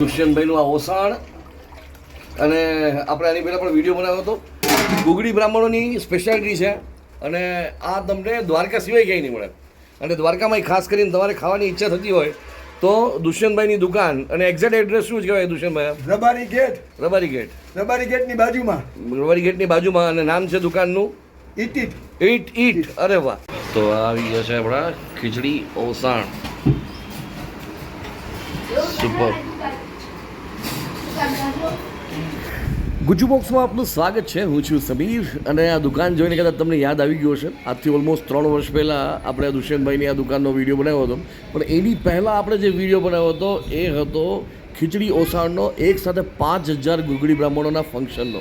દુષ્યંતભાઈનું આ ઓસાણ અને આપણે આની પહેલાં પણ વીડિયો બનાવ્યો હતો. ગુગડી બ્રાહ્મણોની સ્પેશિયાલિટી છે અને આ તમને દ્વારકા સિવાય ક્યાંય નહીં મળે. અને દ્વારકામાં ખાસ કરીને તમારે ખાવાની ઈચ્છા થતી હોય તો દુષ્યંતભાઈની દુકાન અને એક્ઝેક્ટ એડ્રેસ શું કહેવાય દુષ્યંતભાઈ? રબારી ગેટ. રબારી ગેટ. રબારી ગેટની બાજુમાં. રબારી ગેટની બાજુમાં અને નામ છે દુકાનનું? ઈટ ઈટ. ઈટ ઈટ. અરે વાહ. તો આવી ગયા છે આપણા ખીચડી ઓસાણ. સુપર ગુજુ બોક્સમાં આપનું સ્વાગત છે. હું છું સમીર અને આ દુકાન જોઈને કદાચ તમને યાદ આવી ગયો છે આજથી ઓલમોસ્ટ ત્રણ વર્ષ પહેલાં આપણે દુષ્યંતભાઈની આ દુકાનનો વીડિયો બનાવ્યો હતો. પણ એની પહેલાં આપણે જે વીડિયો બનાવ્યો હતો એ હતો ખીચડી ઓસાણનો એક સાથે પાંચ હજાર ગુગળી બ્રાહ્મણોના ફંક્શનનો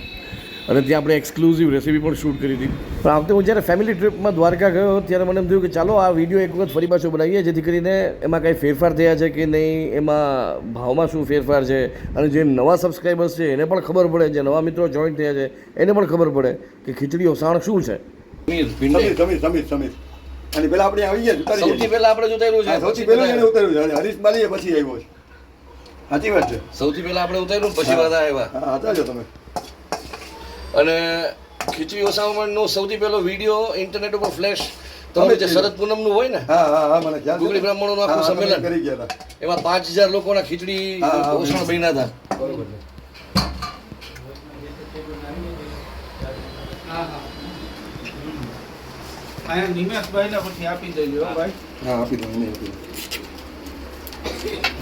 અને ત્યાં આપણે એક્સક્લુઝિવ રેસીપી પણ શૂટ કરી હતી. પણ આ વખતે હું જ્યારે ફેમિલી ટ્રીપમાં દ્વારકા ગયો ત્યારે મને એમ થયું કે ચાલો આ વીડિયો એક વખત ફરી પાછો બનાવીએ જેથી કરીને એમાં કાંઈ ફેરફાર થયા છે કે નહીં એમાં ભાવમાં શું ફેરફાર છે અને જે નવા સબસ્ક્રાઈબર્સ છે એને પણ ખબર પડે જે નવા મિત્રો જોઈન થયા છે એને પણ ખબર પડે કે ખીચડી ઓસાણ શું છે. સમીર સમીર સમીર સમીર અને પેલા આપણે આવી ગયા સૌથી. પહેલા આપણે ઉતાર્યું છે. સૌથી પહેલા એને ઉતાર્યું છે. હરીશ બાલીએ પછી આવ્યો છે. સાચી વાત છે. સૌથી પહેલા આપણે ઉતાર્યું પછી વાત આવ્યા. હતા છો તમે. અને ખીચડી ઓસામણનો સૌથી પહેલો વીડિયો ઇન્ટરનેટ ઉપર ફ્લેશ તમે જે શરદ પૂનમનું હોય ને હા હા હા મને ખ્યાલ છે. બ્રાહ્મણોનું આખું સંમેલન. કરી ગયા એમાં પાંચ હજાર લોકોના ખીચડી ઓસણ બન્યા હતા. આપી દેજો ભાઈ. હા આપી દઉં આપી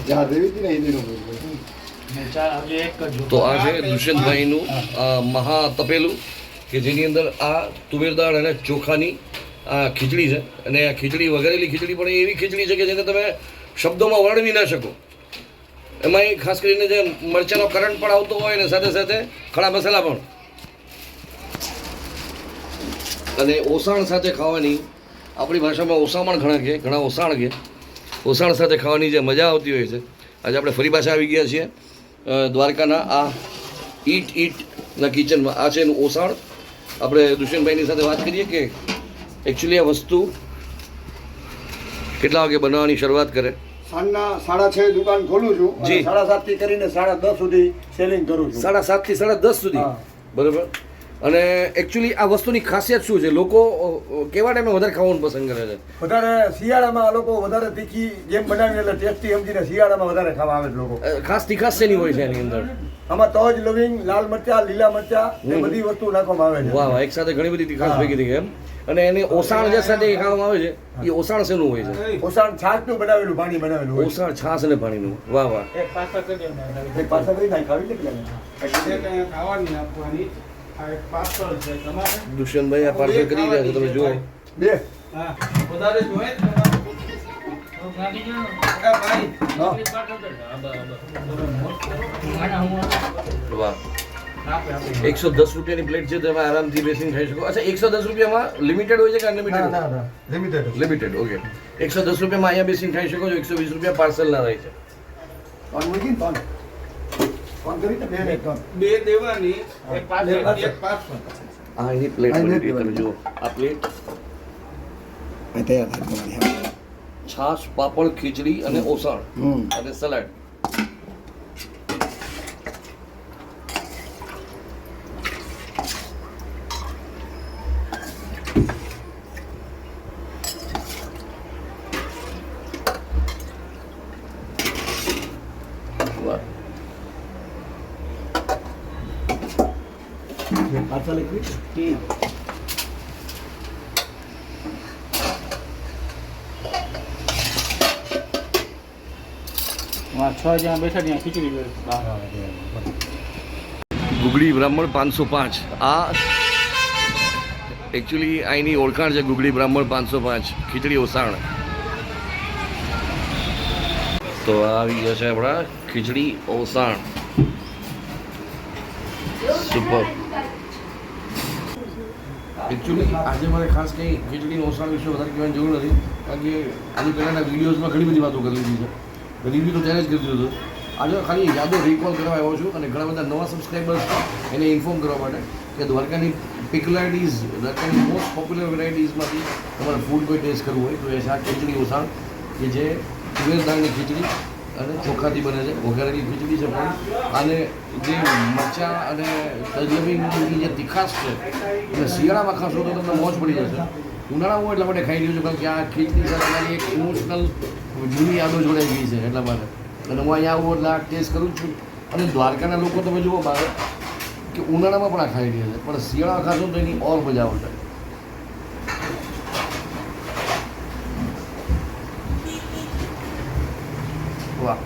જ્યાં દેવી હતી ને એ તો આ છે દુષ્યંતભાઈનું મહા તપેલું કે જેની અંદર આ તુવેરદાળ અને ચોખાની આ ખીચડી છે. અને આ ખીચડી વગેરેલી ખીચડી પણ એવી ખીચડી છે કે જેને તમે શબ્દોમાં વર્ણવી ના શકો. એમાં એ ખાસ કરીને જે મરચાંનો કરંટ પણ આવતો હોય ને સાથે સાથે ખડા મસાલા પણ. અને ઓસાણ સાથે ખાવાની આપણી ભાષામાં ઓસામણ ઘણા કે ઘણા ઓસાણ કે ઓસાણ સાથે ખાવાની જે મજા આવતી હોય છે. આજે આપણે ફરી પાછા આવી ગયા છીએ. દ્વારકાના આ ઈટ ઈટના કિચનમાં. આ છે એનું ઓસાણ. આપણે દુષ્યંતભાઈની સાથે વાત કરીએ કે એકચ્યુઅલી આ વસ્તુ કેટલા વાગે બનાવવાની શરૂઆત કરે? સાંજના સાડા છ દુકાન ખોલું છું જી. સાડા સાતથી કરીને સાડા દસ સુધી સેલિંગ કરું છું. સાડા સાતથી સાડા દસ સુધી. બરાબર. અને એકચ્યુઅલી આ વસ્તુની ખાસિયત શું છે? લોકો કેવા ટાઈમે વધારે ખાવાનું પસંદ કરે છે? વધારે શિયાળામાં આ લોકો વધારે તીખી જેમ બનાવીને એટલે ટેસ્ટી સમજીને શિયાળામાં વધારે ખાવા આવે છે લોકો. ખાસ તીખાસ શેની હોય છે એની અંદર? આમાં તજ લવિંગ લાલ મરચા લીલા મરચા એ બધી વસ્તુ નાખવામાં આવે છે. વાહ વાહ એક સાથે ઘણી બધી તીખાસ. ભેગી થઈ એમ. અને એની ઓસાણ જે સાથે ખાવામાં આવે છે એ ઓસાણ શેનું હોય છે? ઓસાણ છાશનું બનાવેલું પાણી બનાવેલું હોય ઓસાણ છાસ અને પાણીનું વાહ વાહ. એક પાસા કરી ને. નાખ ખાવી લે ખાવાની પાર્સલ દુષ્યંતભાઈ આ પાર્સલ કરી રહ્યા છે તમે જુઓ. બે. વધારે જોઈએ એકસો દસ રૂપિયાની પ્લેટ છે તમે આરામથી બેસીને ખાઈ શકો. અચ્છા એકસો દસ રૂપિયામાં લિમિટેડ હોય છે કે ના અનલિમિટેડ ના ના. લિમિટેડ લિમિટેડ ઓકે એકસો દસ રૂપિયામાં અહીંયા બેસીને ખાઈ શકો છો એકસો વીસ રૂપિયા પાર્સલના રહે છે પાન મૂકી ને પાન પાન કરી ને બે ને ત્રણ બે દેવાની એક પાછળ બે પાછળ. એક પાછળ. આ એની પ્લેટ બની તમે જુઓ. આ પ્લેટ તૈયાર છાશ પાપડ ખીચડી અને ઓસણ હમ. અને સલાડ વાહ પાછળ liquid? મિનિટ. છ જણા બેઠા ત્યાં ખીચડી બહાર ગુગળી બ્રાહ્મણ પાંચસો પાંચ. આ એકચ્યુઅલી અહીંની ઓળખાણ છે ગુગળી બ્રાહ્મણ પાંચસો પાંચ. ખીચડી ઓસાણ. તો આ આવી ગયા છે આપણા ખીચડી ઓસાણ. સુપર એકચ્યુઅલી આજે મારે ખાસ કંઈ ખીચડી ઓસરા વિશે વધારે કહેવાની જરૂર નથી, કારણ કે આજે પહેલાંના વિડીયોઝમાં ઘણી બધી વાતો કરી લીધી છે. રિવ્યૂ તો ત્યારે જ કરી દીધું આજે ખાલી યાદો રિકોલ કરવા આવ્યો છું અને ઘણા બધા નવા સબસ્ક્રાઈબર્સ એને ઇન્ફોર્મ કરવા માટે કે દ્વારકાની પિક્યુલારિટીઝ દ્વારકાની મોસ્ટ પોપ્યુલર વેરાયટીઝમાંથી તમારે ફૂડ કોઈ ટેસ્ટ કરવું હોય તો એ છે આ ખીચડી ઓસાણ કે જે તુવેર દાળની ખીચડી અને ચોખાથી બને છે, વઘારેલી ખીચડી છે પણ. અને જે મરચાં અને તજલમીની જે તીખાશ છે એટલે શિયાળામાં ખાશો તો તમને મોજ પડી જશે. ઉનાળામાં હું એટલા માટે ખાઈ રહ્યો છું કારણ કે આ ખીચડી સાથે એક ઇમોશનલ જૂની યાદો જોડાઈ ગઈ છે એટલા માટે. અને હું અહીંયા આવું એટલે આ ટેસ્ટ કરું છું. અને દ્વારકાના લોકો તમે જુઓ બહાર કે ઉનાળામાં પણ આ ખાઈ રહ્યા છે. પણ શિયાળા ખાશો તો એની ઓર મજા આવશે વાહ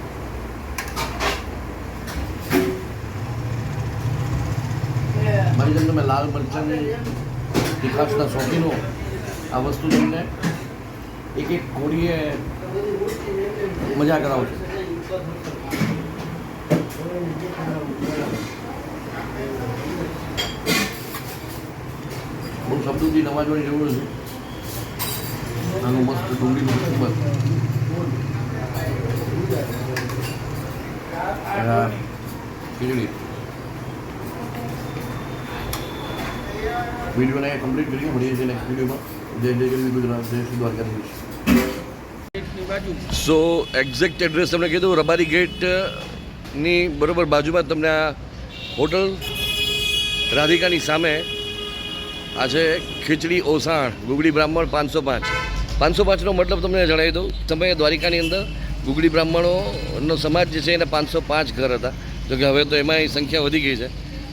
મારી જેમ તમે લાલ મરચાંની વિકાસના શોખીનો આ વસ્તુ તમને એક એક કોડીએ મજા કરાવશે. બહુ શબ્દોથી નવાજવાની જરૂર છે આનું મસ્ત ડુંગળીનું ખબર ખીચડી. વિડીયોને કમ્પ્લીટ કરીએ મળીએ છીએ નેક્સ્ટ વિડીયોમાં જય જય ગરવી ગુજરાત, જય Shri Dwarkadhish so exact address તમને કીધું, રબારી ગેટની બરોબર બાજુમાં તમને આ હોટલ રાધિકાની સામે આ છે ખીચડી ઓસાણ ગુગડી બ્રાહ્મણ પાંચસો પાંચ. પાંચસો પાંચનો મતલબ તમને જણાવી દઉં. તમે દ્વારિકાની અંદર ગુગડી બ્રાહ્મણોનો સમાજ જે છે એના પાંચસો પાંચ ઘર હતા. જોકે હવે તો એમાં સંખ્યા વધી ગઈ છે.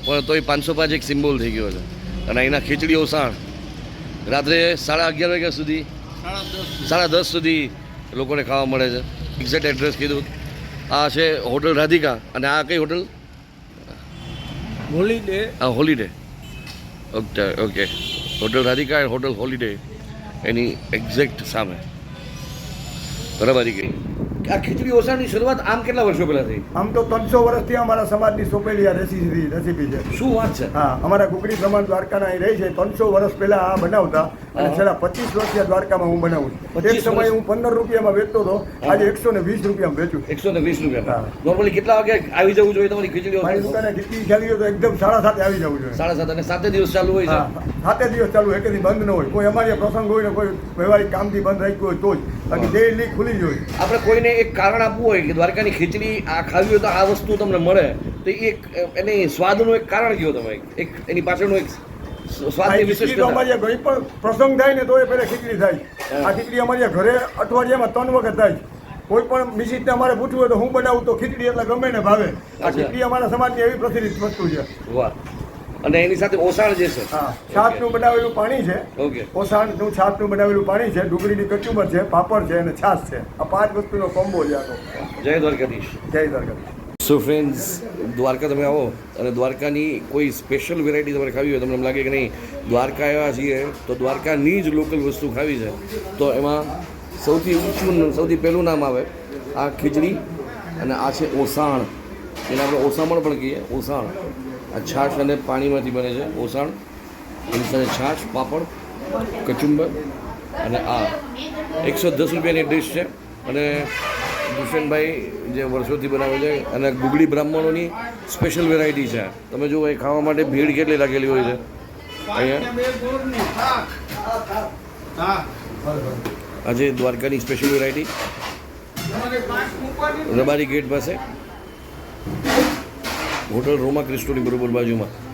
પણ તોય પાંચસો પાંચ એક સિમ્બોલ થઈ ગયો છે. અને અહીંના ખીચડી ઓસાણ રાત્રે સાડા અગિયાર વાગ્યા સુધી સાડા દસ સુધી. લોકોને ખાવા મળે છે. એક્ઝેક્ટ એડ્રેસ કીધું. આ છે હોટલ રાધિકા અને આ કઈ હોટલ? હોલીડે આ holiday okay okay hotel Radhika and hotel holiday any exact સામે. બરાબર ગઈ આ ખીચડી ઓસાની શરૂઆત આમ કેટલા વર્ષો પહેલા થઈ? આમ તો ત્રણસો વર્ષથી અમારા સમાજની સોંપેલી આ રેસીપી રેસીપી છે. શું વાત છે? હા અમારા કુકડી સમાજ દ્વારકાના અહીં રહી છે ત્રણસો વર્ષ પહેલા આ બનાવતા અને છેલ્લા પચીસ વર્ષથી દ્વારકામાં હું બનાવું છું. 25 એક સમયે હું પંદર રૂપિયામાં વેચતો હતો આજે એકસો ને વીસ રૂપિયામાં વેચું એકસો ને વીસ રૂપિયા. નોર્મલી કેટલા વાગે આવી જવું જોઈએ તમારી ખીચડી મારી? દુકાને ખીચડી ચાલી તો એકદમ સાડા સાતે આવી જવું જોઈએ. સાડા સાત અને સાતે દિવસ ચાલુ હોય સાતે દિવસ ચાલુ એકેથી બંધ ન હોય. કોઈ અમારી પ્રસંગ હોય ને કોઈ વ્યવહારિક કામથી બંધ રાખ્યું હોય તો જ. બાકી ડેલી ખુલી જ હોય. આપણે કોઈને એક કારણ આપવું હોય કે દ્વારકાની ખીચડી આ ખાવી હોય તો આ વસ્તુ તમને મળે તો એક એની સ્વાદનું એક કારણ કયો તમે. એક એની પાછળનું એક સ્વાદની તો અમારી વિશેષતા પણ પ્રસંગ થાય ને તો એ પહેલા ખીચડી થાય. આ ખીચડી અમારી ઘરે અઠવાડિયામાં ત્રણ વખત થાય. કોઈ પણ મિસિટને અમારે પૂછવું હોય તો હું બનાવું તો ખીચડી એટલે ગમે ને ભાવે. આ. ખીચડી અમારા સમાજની એવી પ્રચલિત વસ્તુ છે. વાહ. અને એની સાથે ઓસાણ જે છે. છાશનું બનાવેલું પાણી છે. ઓકે. ઓસાણનું છાશનું બનાવેલું પાણી છે. ડુંગળીની કચુંબર છે પાપડ છે અને છાશ છે. આ પાંચ વસ્તુનો કોમ્બો છે આનો. જય દ્વારકાધીશ. જય દ્વારકાધીશ. સો ફ્રેન્ડ્સ દ્વારકા તમે આવો અને દ્વારકાની કોઈ સ્પેશિયલ વેરાયટી તમારે ખાવી હોય તમને એમ લાગે કે નહીં દ્વારકા આવ્યા છીએ તો દ્વારકાની જ લોકલ વસ્તુ ખાવી છે. તો એમાં સૌથી ઊંચું સૌથી પહેલું નામ આવે આ ખીચડી અને આ છે ઓસાણ. એને આપણે ઓસામણ પણ કહીએ ઓસાણ. આ છાશ અને પાણીમાંથી બને છે ઓસાણ એની સાથે છાશ, પાપડ, કચુંબર અને આ. એકસો દસ રૂપિયાની ડિશ છે અને ભૂષણભાઈ જે વર્ષોથી બનાવે છે અને ગુગળી બ્રાહ્મણોની સ્પેશિયલ વેરાયટી છે. તમે જુઓ, એ ખાવા માટે ભીડ કેટલી લાગેલી હોય છે. અહીંયા. આજે દ્વારકાની સ્પેશિયલ વેરાયટી. રબારી ગેટ પાસે. હોટલ રોમા ક્રિસ્ટોની બરોબર બાજુમાં.